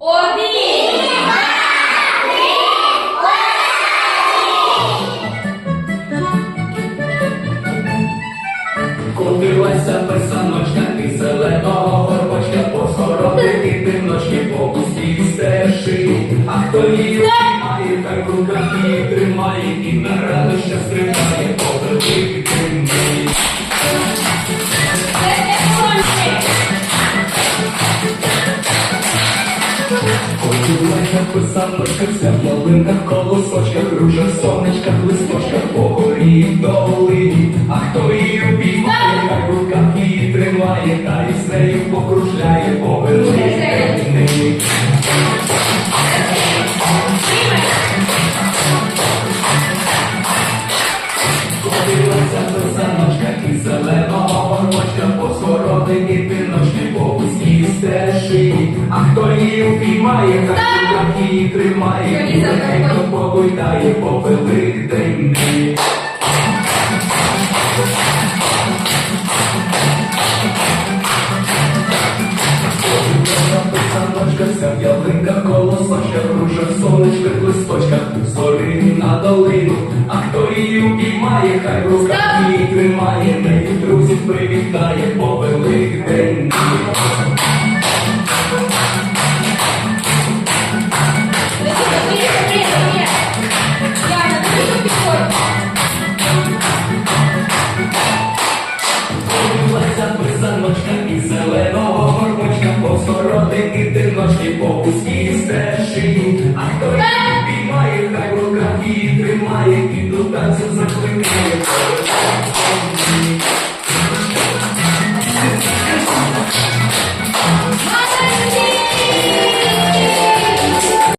Один. Котилася писаночка і зеленого горбочка по скоротики дивночки по пустій стежі. А хто її має, хай в руках її тримає і на радоща стримає В ялинках, колосочках, ружах, сонечках, листочках, по долині. А хто її обіймає, хай в руках її тримає, та й з нею покружляє по великій. Ходилася А хто її упіймає, хай в руках її тримає, і легенько погойдає по вся в ялинках, колосочках, ружах, сонечках, листочках, з на долину. А хто її упіймає, хай в руках її тримає, ходити диночки по пустій стежині, а хто е! підіймає, хай рука її тримає, і до танцю закликає.